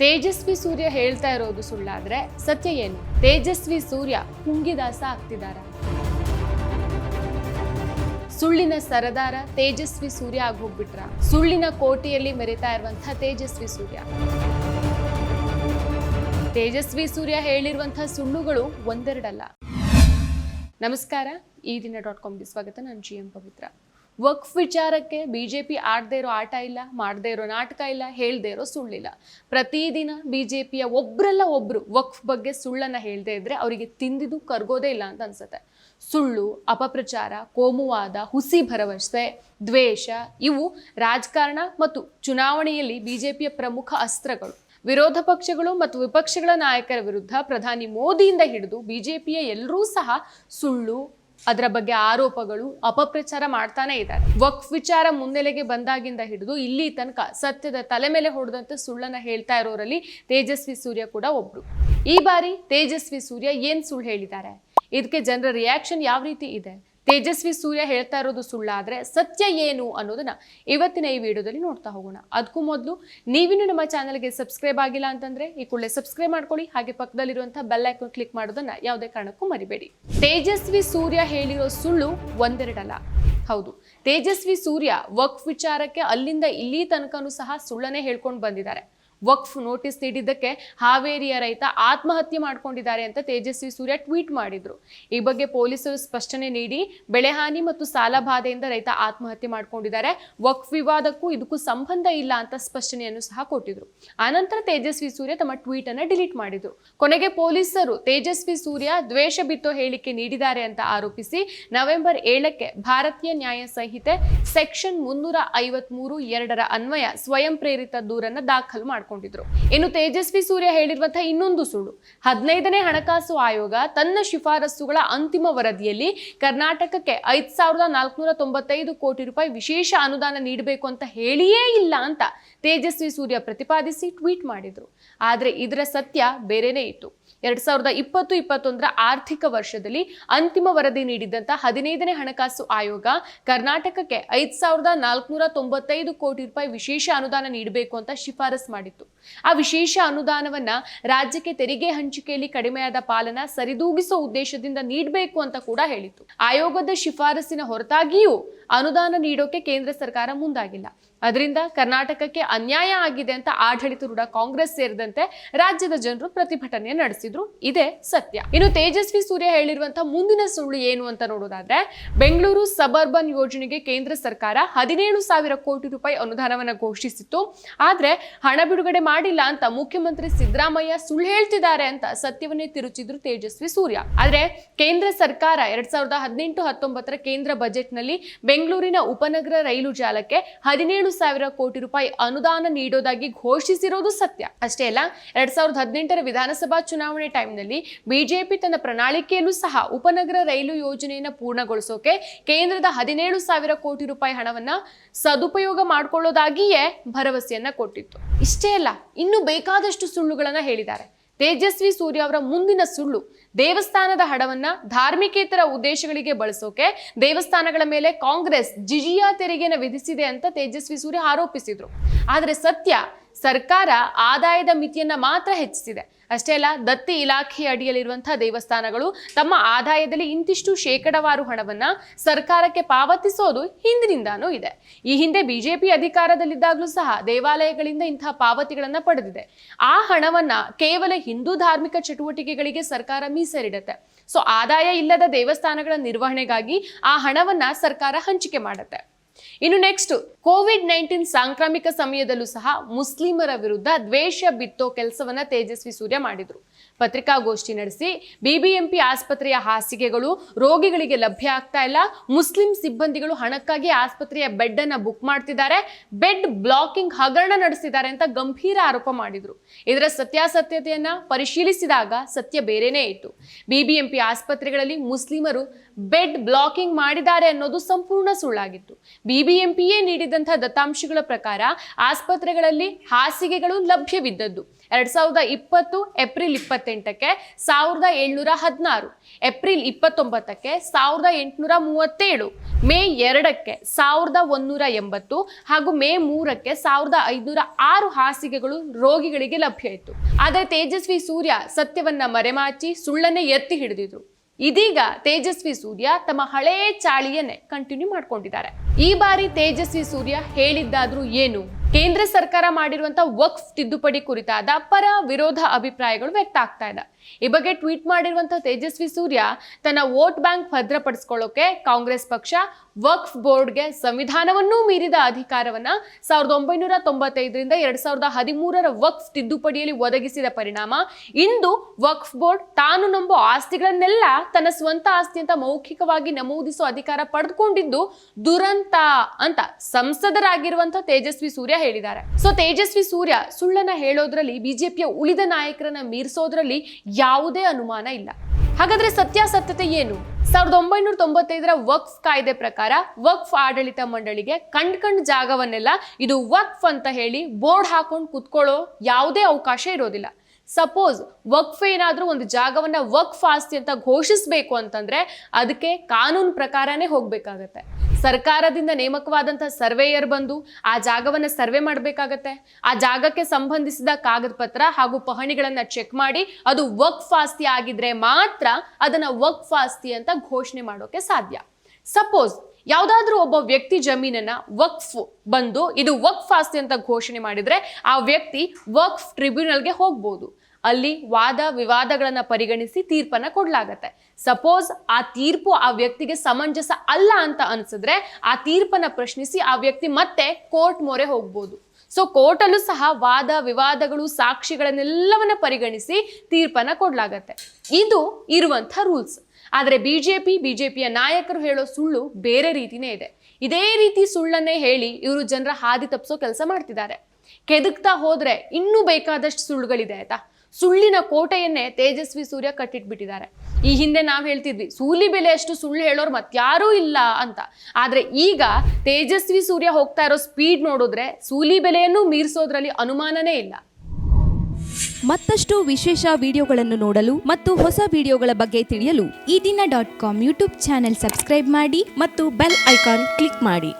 ತೇಜಸ್ವಿ ಸೂರ್ಯ ಹೇಳ್ತಾ ಇರೋದು ಸುಳ್ಳಾದ್ರೆ ಸತ್ಯ ಏನು? ತೇಜಸ್ವಿ ಸೂರ್ಯ ಕುಂಗಿದಾಸ ಆಗ್ತಿದಾರ ಸುಳ್ಳಿನ ಸರದಾರ ತೇಜಸ್ವಿ ಸೂರ್ಯ ಆಗೋಗ್ಬಿಟ್ರ? ಸುಳ್ಳಿನ ಕೋಟೆಯಲ್ಲಿ ಮೆರಿತಾ ಇರುವಂತಹ ತೇಜಸ್ವಿ ಸೂರ್ಯ. ತೇಜಸ್ವಿ ಸೂರ್ಯ ಹೇಳಿರುವಂತಹ ಸುಳ್ಳುಗಳು ಒಂದೆರಡಲ್ಲ. ನಮಸ್ಕಾರ, ಈ ದಿನ ಡಾಟ್ ಕಾಮ್ಗೆ ಸ್ವಾಗತ. ನಾನು ಜಿ ಎಂ ಪವಿತ್ರ. ವಕ್ಫ್ ವಿಚಾರಕ್ಕೆ ಬಿಜೆಪಿ ಆಡದೇ ಇರೋ ಆಟ ಇಲ್ಲ, ಮಾಡದೇ ಇರೋ ನಾಟಕ ಇಲ್ಲ, ಹೇಳದೇ ಇರೋ ಸುಳ್ಳಿಲ್ಲ. ಪ್ರತಿದಿನ ಬಿಜೆಪಿಯ ಒಬ್ರಲ್ಲ ಒಬ್ರು ವಕ್ಫ್ ಬಗ್ಗೆ ಸುಳ್ಳನ್ನ ಹೇಳದೇ ಇದ್ರೆ ಅವರಿಗೆ ತಿಂದಿದ್ದು ಕರ್ಗೋದೇ ಇಲ್ಲ ಅಂತ ಅನ್ಸುತ್ತೆ. ಸುಳ್ಳು, ಅಪಪ್ರಚಾರ, ಕೋಮುವಾದ, ಹುಸಿ ಭರವಸೆ, ದ್ವೇಷ, ಇವು ರಾಜಕಾರಣ ಮತ್ತು ಚುನಾವಣೆಯಲ್ಲಿ ಬಿಜೆಪಿಯ ಪ್ರಮುಖ ಅಸ್ತ್ರಗಳು. ವಿರೋಧ ಪಕ್ಷಗಳು ಮತ್ತು ವಿಪಕ್ಷಗಳ ನಾಯಕರ ವಿರುದ್ಧ ಪ್ರಧಾನಿ ಮೋದಿಯಿಂದ ಹಿಡಿದು ಬಿಜೆಪಿಯ ಎಲ್ಲರೂ ಸಹ ಸುಳ್ಳು ಅದರ ಬಗ್ಗೆ ಆರೋಪಗಳು ಅಪಪ್ರಚಾರ ಮಾಡ್ತಾನೆ ಇದ್ದಾರೆ. ವಕ್ಫ್ ವಿಚಾರ ಮುನ್ನೆಲೆಗೆ ಬಂದಾಗಿಂದ ಹಿಡಿದು ಇಲ್ಲಿ ತನಕ ಸತ್ಯದ ತಲೆ ಮೇಲೆ ಹೊಡೆದಂತೆ ಸುಳ್ಳನ್ನ ಹೇಳ್ತಾ ಇರೋರಲ್ಲಿ ತೇಜಸ್ವಿ ಸೂರ್ಯ ಕೂಡ ಒಬ್ರು. ಈ ಬಾರಿ ತೇಜಸ್ವಿ ಸೂರ್ಯ ಏನ್ ಸುಳ್ಳು ಹೇಳಿದ್ದಾರೆ? ಇದಕ್ಕೆ ಜನರ ರಿಯಾಕ್ಷನ್ ಯಾವ ರೀತಿ ಇದೆ? ತೇಜಸ್ವಿ ಸೂರ್ಯ ಹೇಳ್ತಾ ಇರೋದು ಸುಳ್ಳಾದ್ರೆ ಸತ್ಯ ಏನು ಅನ್ನೋದನ್ನ ಇವತ್ತಿನ ಈ ವಿಡಿಯೋದಲ್ಲಿ ನೋಡ್ತಾ ಹೋಗೋಣ. ಅದಕ್ಕೂ ಮೊದಲು ನೀವಿನ್ನು ನಮ್ಮ ಚಾನಲ್ಗೆ ಸಬ್ಸ್ಕ್ರೈಬ್ ಆಗಿಲ್ಲ ಅಂತಂದ್ರೆ ಈ ಕೂಡಲೇ ಸಬ್ಸ್ಕ್ರೈಬ್ ಮಾಡ್ಕೊಳ್ಳಿ. ಹಾಗೆ ಪಕ್ಕದಲ್ಲಿರುವಂತಹ ಬೆಲ್ ಐಕಾನ್ ಕ್ಲಿಕ್ ಮಾಡೋದನ್ನ ಯಾವುದೇ ಕಾರಣಕ್ಕೂ ಮರಿಬೇಡಿ. ತೇಜಸ್ವಿ ಸೂರ್ಯ ಹೇಳಿರೋ ಸುಳ್ಳು ಒಂದೆರಡಲ್ಲ. ಹೌದು, ತೇಜಸ್ವಿ ಸೂರ್ಯ ವಕ್ ವಿಚಾರಕ್ಕೆ ಅಲ್ಲಿಂದ ಇಲ್ಲಿ ತನಕನೂ ಸಹ ಸುಳ್ಳನ್ನೇ ಹೇಳ್ಕೊಂಡು ಬಂದಿದ್ದಾರೆ. ವಕ್ಫ್ ನೋಟಿಸ್ ನೀಡಿದ್ದಕ್ಕೆ ಹಾವೇರಿಯ ರೈತ ಆತ್ಮಹತ್ಯೆ ಮಾಡಿಕೊಂಡಿದ್ದಾರೆ ಅಂತ ತೇಜಸ್ವಿ ಸೂರ್ಯ ಟ್ವೀಟ್ ಮಾಡಿದ್ರು. ಈ ಬಗ್ಗೆ ಪೊಲೀಸರು ಸ್ಪಷ್ಟನೆ ನೀಡಿ ಬೆಳೆಹಾನಿ ಮತ್ತು ಸಾಲ ಬಾಧೆಯಿಂದ ರೈತ ಆತ್ಮಹತ್ಯೆ ಮಾಡಿಕೊಂಡಿದ್ದಾರೆ. ವಕ್ಫ್ ವಿವಾದಕ್ಕೂ ಇದಕ್ಕೂ ಸಂಬಂಧ ಇಲ್ಲ ಅಂತ ಸ್ಪಷ್ಟನೆಯನ್ನು ಸಹ ಕೊಟ್ಟಿದ್ರು. ಆನಂತರ ತೇಜಸ್ವಿ ಸೂರ್ಯ ತಮ್ಮ ಟ್ವೀಟ್ ಅನ್ನು ಡಿಲೀಟ್ ಮಾಡಿದ್ರು. ಕೊನೆಗೆ ಪೊಲೀಸರು ತೇಜಸ್ವಿ ಸೂರ್ಯ ದ್ವೇಷ ಬಿತ್ತೋ ಹೇಳಿಕೆ ನೀಡಿದ್ದಾರೆ ಅಂತ ಆರೋಪಿಸಿ ನವೆಂಬರ್ ಏಳಕ್ಕೆ ಭಾರತೀಯ ನ್ಯಾಯ ಸಂಹಿತೆ ಸೆಕ್ಷನ್ ಮುನ್ನೂರ ಐವತ್ಮೂರು ಎರಡರ ಅನ್ವಯ ಸ್ವಯಂ ಪ್ರೇರಿತ ದೂರನ್ನು ದಾಖಲು ಮಾಡಿಕೊಂಡಿದ್ರು ಇನ್ನು ತೇಜಸ್ವಿ ಸೂರ್ಯ ಹೇಳಿರುವಂತಹ ಇನ್ನೊಂದು ಸುಳ್ಳು. ಹದಿನೈದನೇ ಹಣಕಾಸು ಆಯೋಗ ತನ್ನ ಶಿಫಾರಸುಗಳ ಅಂತಿಮ ವರದಿಯಲ್ಲಿ ಕರ್ನಾಟಕಕ್ಕೆ ಐದ್ ಸಾವಿರದ ನಾಲ್ಕುನೂರ ತೊಂಬತ್ತೈದು ಕೋಟಿ ರೂಪಾಯಿ ವಿಶೇಷ ಅನುದಾನ ನೀಡಬೇಕು ಅಂತ ಹೇಳಿಯೇ ಇಲ್ಲ ಅಂತ ತೇಜಸ್ವಿ ಸೂರ್ಯ ಪ್ರತಿಪಾದಿಸಿ ಟ್ವೀಟ್ ಮಾಡಿದ್ರು. ಆದರೆ ಇದರ ಸತ್ಯ ಬೇರೆನೇ ಇತ್ತು. ಎರಡ್ ಸಾವಿರದ ಇಪ್ಪತ್ತು, ಇಪ್ಪತ್ತೊಂದರ ಆರ್ಥಿಕ ವರ್ಷದಲ್ಲಿ ಅಂತಿಮ ವರದಿ ನೀಡಿದಂತ ಹದಿನೈದನೇ ಹಣಕಾಸು ಆಯೋಗ ಕರ್ನಾಟಕಕ್ಕೆ ಐದ್ ಸಾವಿರದ ನಾಲ್ಕುನೂರ ತೊಂಬತ್ತೈದು ಕೋಟಿ ರೂಪಾಯಿ ವಿಶೇಷ ಅನುದಾನ ನೀಡಬೇಕು ಅಂತ ಶಿಫಾರಸ್ ಮಾಡಿತ್ತು. ಆ ವಿಶೇಷ ಅನುದಾನವನ್ನ ರಾಜ್ಯಕ್ಕೆ ತೆರಿಗೆ ಹಂಚಿಕೆಯಲ್ಲಿ ಕಡಿಮೆಯಾದ ಪಾಲನ ಸರಿದೂಗಿಸೋ ಉದ್ದೇಶದಿಂದ ನೀಡಬೇಕು ಅಂತ ಕೂಡ ಹೇಳಿತ್ತು. ಆಯೋಗದ ಶಿಫಾರಸಿನ ಹೊರತಾಗಿಯೂ ಅನುದಾನ ನೀಡೋಕೆ ಕೇಂದ್ರ ಸರ್ಕಾರ ಮುಂದಾಗಿಲ್ಲ. ಅದರಿಂದ ಕರ್ನಾಟಕಕ್ಕೆ ಅನ್ಯಾಯ ಆಗಿದೆ ಅಂತ ಆಡಳಿತಾರೂಢ ಕಾಂಗ್ರೆಸ್ ಸೇರಿದಂತೆ ರಾಜ್ಯದ ಜನರು ಪ್ರತಿಭಟನೆ ನಡೆಸಿದ್ರು. ಇದೇ ಸತ್ಯ. ಇನ್ನು ತೇಜಸ್ವಿ ಸೂರ್ಯ ಹೇಳಿರುವಂತಹ ಮುಂದಿನ ಸುಳ್ಳು ಏನು ಅಂತ ನೋಡೋದಾದ್ರೆ, ಬೆಂಗಳೂರು ಸಬರ್ಬನ್ ಯೋಜನೆಗೆ ಕೇಂದ್ರ ಸರ್ಕಾರ ಹದಿನೇಳು ಸಾವಿರ ಕೋಟಿ ರೂಪಾಯಿ ಅನುದಾನವನ್ನು ಘೋಷಿಸಿತ್ತು. ಆದ್ರೆ ಹಣ ಬಿಡುಗಡೆ ಮಾಡಿಲ್ಲ ಅಂತ ಮುಖ್ಯಮಂತ್ರಿ ಸಿದ್ದರಾಮಯ್ಯ ಸುಳ್ಳು ಹೇಳ್ತಿದ್ದಾರೆ ಅಂತ ಸತ್ಯವನ್ನೇ ತಿರುಚಿದ್ರು ತೇಜಸ್ವಿ ಸೂರ್ಯ. ಆದ್ರೆ ಕೇಂದ್ರ ಸರ್ಕಾರ ಎರಡ್ ಸಾವಿರದ ಹದಿನೆಂಟು ಹತ್ತೊಂಬತ್ತರ ಕೇಂದ್ರ ಬಜೆಟ್ನಲ್ಲಿ ಬೆಂಗಳೂರಿನ ಉಪನಗರ ರೈಲು ಜಾಲಕ್ಕೆ ಹದಿನೇಳು ಸಾವಿರ ಕೋಟಿ ರೂಪಾಯಿ ಅನುದಾನ ನೀಡೋದಾಗಿ ಘೋಷಿಸಿರೋದು ಸತ್ಯ. ಅಷ್ಟೇ ಅಲ್ಲ, ಎರಡ್ ಸಾವಿರದ ಹದಿನೆಂಟರ ವಿಧಾನಸಭಾ ಚುನಾವಣೆ ಟೈಮ್ನಲ್ಲಿ ಬಿಜೆಪಿ ತನ್ನ ಪ್ರಣಾಳಿಕೆಯಲ್ಲೂ ಸಹ ಉಪನಗರ ರೈಲು ಯೋಜನೆಯನ್ನು ಪೂರ್ಣಗೊಳಿಸೋಕೆ ಕೇಂದ್ರದ ಹದಿನೇಳು ಸಾವಿರ ಕೋಟಿ ರೂಪಾಯಿ ಹಣವನ್ನ ಸದುಪಯೋಗ ಮಾಡ್ಕೊಳ್ಳೋದಾಗಿಯೇ ಭರವಸೆಯನ್ನ ಕೊಟ್ಟಿತ್ತು. ಇಷ್ಟೇ ಅಲ್ಲ, ಇನ್ನು ಬೇಕಾದಷ್ಟು ಸುಳ್ಳುಗಳನ್ನ ಹೇಳಿದ್ದಾರೆ. ತೇಜಸ್ವಿ ಸೂರ್ಯ ಅವರ ಮುಂದಿನ ಸುಳ್ಳು. ದೇವಸ್ಥಾನದ ಹಣವನ್ನ ಧಾರ್ಮಿಕೇತರ ಉದ್ದೇಶಗಳಿಗೆ ಬಳಸೋಕೆ ದೇವಸ್ಥಾನಗಳ ಮೇಲೆ ಕಾಂಗ್ರೆಸ್ ಜಿಜಿಯಾ ತೆರಿಗೆನ ವಿಧಿಸಿದೆ ಅಂತ ತೇಜಸ್ವಿ ಸೂರ್ಯ ಆರೋಪಿಸಿದ್ರು. ಆದರೆ ಸತ್ಯ ಸರ್ಕಾರ ಆದಾಯದ ಮಿತಿಯನ್ನು ಮಾತ್ರ ಹೆಚ್ಚಿಸಿದೆ. ಅಷ್ಟೇ ಅಲ್ಲ, ದತ್ತಿ ಇಲಾಖೆಯ ಅಡಿಯಲ್ಲಿರುವಂತಹ ದೇವಸ್ಥಾನಗಳು ತಮ್ಮ ಆದಾಯದಲ್ಲಿ ಇಂತಿಷ್ಟು ಶೇಕಡವಾರು ಹಣವನ್ನ ಸರ್ಕಾರಕ್ಕೆ ಪಾವತಿಸೋದು ಹಿಂದಿನಿಂದಾನೂ ಇದೆ. ಈ ಹಿಂದೆ ಬಿಜೆಪಿ ಅಧಿಕಾರದಲ್ಲಿದ್ದಾಗಲೂ ಸಹ ದೇವಾಲಯಗಳಿಂದ ಇಂತಹ ಪಾವತಿಗಳನ್ನ ಪಡೆದಿದೆ. ಆ ಹಣವನ್ನ ಕೇವಲ ಹಿಂದೂ ಧಾರ್ಮಿಕ ಚಟುವಟಿಕೆಗಳಿಗೆ ಸರ್ಕಾರ ಮೀಸಲಿಡುತ್ತೆ. ಸೊ, ಆದಾಯ ಇಲ್ಲದ ದೇವಸ್ಥಾನಗಳ ನಿರ್ವಹಣೆಗಾಗಿ ಆ ಹಣವನ್ನ ಸರ್ಕಾರ ಹಂಚಿಕೆ ಮಾಡುತ್ತೆ. ಇನ್ನು ನೆಕ್ಸ್ಟ್ ಕೋವಿಡ್ ನೈನ್ಟೀನ್ ಸಾಂಕ್ರಾಮಿಕ ಸಮಯದಲ್ಲೂ ಸಹ ಮುಸ್ಲಿಮರ ವಿರುದ್ಧ ದ್ವೇಷ ಬಿತ್ತೋ ಕೆಲಸವನ್ನ ತೇಜಸ್ವಿ ಸೂರ್ಯ ಮಾಡಿದ್ರು. ಪತ್ರಿಕಾಗೋಷ್ಠಿ ನಡೆಸಿ ಬಿಬಿಎಂಪಿ ಆಸ್ಪತ್ರೆಯ ಹಾಸಿಗೆಗಳು ರೋಗಿಗಳಿಗೆ ಲಭ್ಯ ಆಗ್ತಾ ಇಲ್ಲ. ಮುಸ್ಲಿಂ ಸಿಬ್ಬಂದಿಗಳು ಹಣಕ್ಕಾಗಿ ಆಸ್ಪತ್ರೆಯ ಬೆಡ್ ಅನ್ನ ಬುಕ್ ಮಾಡ್ತಿದ್ದಾರೆ. ಬೆಡ್ ಬ್ಲಾಕಿಂಗ್ ಹಗರಣ ನಡೆಸಿದ್ದಾರೆ ಅಂತ ಗಂಭೀರ ಆರೋಪ ಮಾಡಿದ್ರು. ಇದರ ಸತ್ಯಾಸತ್ಯತೆಯನ್ನ ಪರಿಶೀಲಿಸಿದಾಗ ಸತ್ಯ ಬೇರೆನೇ ಇತ್ತು. ಬಿಬಿಎಂಪಿ ಆಸ್ಪತ್ರೆಗಳಲ್ಲಿ ಮುಸ್ಲಿಮರು ಬೆಡ್ ಬ್ಲಾಕಿಂಗ್ ಮಾಡಿದ್ದಾರೆ ಅನ್ನೋದು ಸಂಪೂರ್ಣ ಸುಳ್ಳಾಗಿತ್ತು. ಬಿಬಿ ಬಿಬಿಎಂಪಿಯೇ ನೀಡಿದಂತಹ ದತ್ತಾಂಶಗಳ ಪ್ರಕಾರ ಆಸ್ಪತ್ರೆಗಳಲ್ಲಿ ಹಾಸಿಗೆಗಳು ಲಭ್ಯವಿದ್ದದ್ದು. ಎರಡ್ ಸಾವಿರದ ಇಪ್ಪತ್ತು ಏಪ್ರಿಲ್ ಇಪ್ಪತ್ತೆಂಟಕ್ಕೆ ಸಾವಿರದ ಏಳ್ನೂರ ಹದಿನಾರು, ಏಪ್ರಿಲ್ ಇಪ್ಪತ್ತೊಂಬತ್ತಕ್ಕೆ ಸಾವಿರದ ಎಂಟುನೂರ ಮೂವತ್ತೇಳು, ಮೇ ಎರಡಕ್ಕೆ ಸಾವಿರದ ಒಂದೂರ ಎಂಬತ್ತು ಹಾಗೂ ಮೇ ಮೂರಕ್ಕೆ ಸಾವಿರದ ಐದುನೂರ ಆರು ಹಾಸಿಗೆಗಳು ರೋಗಿಗಳಿಗೆ ಲಭ್ಯ ಇತ್ತು. ಆದರೆ ತೇಜಸ್ವಿ ಸೂರ್ಯ ಸತ್ಯವನ್ನ ಮರೆಮಾಚಿ ಸುಳ್ಳನ್ನೇ ಎತ್ತಿ ಹಿಡಿದಿದ್ರು. ಇದೀಗ ತೇಜಸ್ವಿ ಸೂರ್ಯ ತಮ್ಮ ಹಳೇ ಚಾಳಿಯನ್ನೇ ಕಂಟಿನ್ಯೂ ಮಾಡ್ಕೊಂಡಿದ್ದಾರೆ. ಈ ಬಾರಿ ತೇಜಸ್ವಿ ಸೂರ್ಯ ಹೇಳಿದ್ದಾದ್ರೂ ಏನು? ಕೇಂದ್ರ ಸರ್ಕಾರ ಮಾಡಿರುವಂತಹ ವಕ್ಫ್ ತಿದ್ದುಪಡಿ ಕುರಿತಾದ ಪರ ವಿರೋಧ ಅಭಿಪ್ರಾಯಗಳು ವ್ಯಕ್ತ ಆಗ್ತಾ ಇದೆ. ಈ ಬಗ್ಗೆ ಟ್ವೀಟ್ ಮಾಡಿರುವಂತಹ ತೇಜಸ್ವಿ ಸೂರ್ಯ ತನ್ನ ವೋಟ್ ಬ್ಯಾಂಕ್ ಭದ್ರಪಡಿಸ್ಕೊಳ್ಳೋಕೆ ಕಾಂಗ್ರೆಸ್ ಪಕ್ಷ ವಕ್ಫ್ ಬೋರ್ಡ್ಗೆ ಸಂವಿಧಾನವನ್ನೂ ಮೀರಿದ ಅಧಿಕಾರವನ್ನ ಸಾವಿರದ ಒಂಬೈನೂರ ತೊಂಬತ್ತೈದರಿಂದ ಎರಡ್ ಸಾವಿರದ ಹದಿಮೂರರ ವಕ್ಫ್ ತಿದ್ದುಪಡಿಯಲ್ಲಿ ಒದಗಿಸಿದ ಪರಿಣಾಮ ಇಂದು ವಕ್ಫ್ ಬೋರ್ಡ್ ತಾನು ನಂಬೋ ಆಸ್ತಿಗಳನ್ನೆಲ್ಲ ತನ್ನ ಸ್ವಂತ ಆಸ್ತಿ ಅಂತ ಮೌಖಿಕವಾಗಿ ನಮೂದಿಸುವ ಅಧಿಕಾರ ಪಡೆದುಕೊಂಡಿದ್ದು ದುರಂತ ಅಂತ ಸಂಸದರಾಗಿರುವಂತ ತೇಜಸ್ವಿ ಸೂರ್ಯ ಹೇಳಿದ್ದಾರೆ. ಸೊ ತೇಜಸ್ವಿ ಸೂರ್ಯ ಸುಳ್ಳನ್ನ ಹೇಳೋದ್ರಲ್ಲಿ ಬಿಜೆಪಿಯ ಉಳಿದ ನಾಯಕರನ್ನ ಮೀರಿಸೋದ್ರಲ್ಲಿ ಯಾವುದೇ ಅನುಮಾನ ಇಲ್ಲ. ಹಾಗಾದ್ರೆ ಸತ್ಯಾಸತ್ಯತೆ ಏನು? ಸಾವಿರದ ಒಂಬೈನೂರ ತೊಂಬತ್ತೈದರ ವಕ್ಫ್ ಕಾಯ್ದೆ ಪ್ರಕಾರ ವಕ್ಫ್ ಆಡಳಿತ ಮಂಡಳಿಗೆ ಕಂಡ್ ಕಂಡ್ ಜಾಗವನ್ನೆಲ್ಲ ಇದು ವಕ್ಫ್ ಅಂತ ಹೇಳಿ ಬೋರ್ಡ್ ಹಾಕೊಂಡು ಕುತ್ಕೊಳ್ಳೋ ಯಾವುದೇ ಅವಕಾಶ ಇರೋದಿಲ್ಲ. ಸಪೋಸ್ ವಕ್ಫ್ ಏನಾದರೂ ಒಂದು ಜಾಗವನ್ನ ವಕ್ಫ್ ಆಸ್ತಿ ಅಂತ ಘೋಷಿಸಬೇಕು ಅಂತಂದ್ರೆ ಅದಕ್ಕೆ ಕಾನೂನು ಪ್ರಕಾರನೇ ಹೋಗ್ಬೇಕಾಗತ್ತೆ. ಸರ್ಕಾರದಿಂದ ನೇಮಕವಾದಂಥ ಸರ್ವೇಯರ್ ಬಂದು ಆ ಜಾಗವನ್ನ ಸರ್ವೆ ಮಾಡಬೇಕಾಗತ್ತೆ. ಆ ಜಾಗಕ್ಕೆ ಸಂಬಂಧಿಸಿದ ಕಾಗದ ಪತ್ರ ಹಾಗೂ ಪಹಣಿಗಳನ್ನ ಚೆಕ್ ಮಾಡಿ ಅದು ವಕ್ಫ್ ಆಸ್ತಿ ಆಗಿದ್ರೆ ಮಾತ್ರ ಅದನ್ನ ವಕ್ಫ್ ಆಸ್ತಿ ಅಂತ ಘೋಷಣೆ ಮಾಡೋಕೆ ಸಾಧ್ಯ. ಸಪೋಸ್ ಯಾವ್ದಾದ್ರೂ ಒಬ್ಬ ವ್ಯಕ್ತಿ ಜಮೀನನ್ನ ವಕ್ಫ್ ಬಂದು ಇದು ವಕ್ಫ್ ಆಸ್ತಿ ಅಂತ ಘೋಷಣೆ ಮಾಡಿದ್ರೆ ಆ ವ್ಯಕ್ತಿ ವಕ್ಫ್ ಟ್ರಿಬ್ಯುನಲ್ಗೆ ಹೋಗ್ಬೋದು. ಅಲ್ಲಿ ವಾದ ವಿವಾದಗಳನ್ನು ಪರಿಗಣಿಸಿ ತೀರ್ಪನ್ನ ಕೊಡಲಾಗತ್ತೆ. ಸಪೋಸ್ ಆ ತೀರ್ಪು ಆ ವ್ಯಕ್ತಿಗೆ ಸಮಂಜಸ ಅಲ್ಲ ಅಂತ ಅನ್ಸಿದ್ರೆ ಆ ತೀರ್ಪನ್ನ ಪ್ರಶ್ನಿಸಿ ಆ ವ್ಯಕ್ತಿ ಮತ್ತೆ ಕೋರ್ಟ್ ಮೊರೆ ಹೋಗ್ಬೋದು. ಸೊ ಕೋರ್ಟಲ್ಲೂ ಸಹ ವಾದ ವಿವಾದಗಳು ಸಾಕ್ಷಿಗಳನ್ನೆಲ್ಲವನ್ನ ಪರಿಗಣಿಸಿ ತೀರ್ಪನ್ನ ಕೊಡಲಾಗತ್ತೆ. ಇದು ಇರುವಂಥ ರೂಲ್ಸ್. ಆದರೆ B J P B J ಪಿಯ ನಾಯಕರು ಹೇಳೋ ಸುಳ್ಳು ಬೇರೆ ರೀತಿನೇ ಇದೆ. ಇದೇ ರೀತಿ ಸುಳ್ಳನ್ನೇ ಹೇಳಿ ಇವರು ಜನರ ಹಾದಿ ತಪ್ಪಿಸೋ ಕೆಲಸ ಮಾಡ್ತಿದ್ದಾರೆ. ಕೆದಕ್ತಾ ಹೋದ್ರೆ ಇನ್ನೂ ಬೇಕಾದಷ್ಟು ಸುಳ್ಳುಗಳಿದೆ ಆಯ್ತಾ? ಸುಳ್ಳಿನ ಕೋಟೆಯನ್ನೇ ತೇಜಸ್ವಿ ಸೂರ್ಯ ಕಟ್ಟಿಟ್ಬಿಟ್ಟಿದ್ದಾರೆ. ಈ ಹಿಂದೆ ನಾವು ಹೇಳ್ತಿದ್ವಿ, ಸೂಲಿ ಬೆಲೆ ಅಷ್ಟು ಸುಳ್ಳು ಹೇಳೋರು ಮತ್ಯಾರೂ ಇಲ್ಲ ಅಂತ. ಆದ್ರೆ ಈಗ ತೇಜಸ್ವಿ ಸೂರ್ಯ ಹೋಗ್ತಾ ಇರೋ ಸ್ಪೀಡ್ ನೋಡಿದ್ರೆ ಸೂಲಿ ಬೆಲೆಯನ್ನು ಮೀರಿಸೋದ್ರಲ್ಲಿ ಅನುಮಾನನೇ ಇಲ್ಲ. ಮತ್ತಷ್ಟು ವಿಶೇಷ ವಿಡಿಯೋಗಳನ್ನು ನೋಡಲು ಮತ್ತು ಹೊಸ ವಿಡಿಯೋಗಳ ಬಗ್ಗೆ ತಿಳಿಯಲು Ee Dina dot com YouTube channel subscribe ಮಾಡಿ ಮತ್ತು ಬೆಲ್ ಐಕಾನ್ ಕ್ಲಿಕ್ ಮಾಡಿ.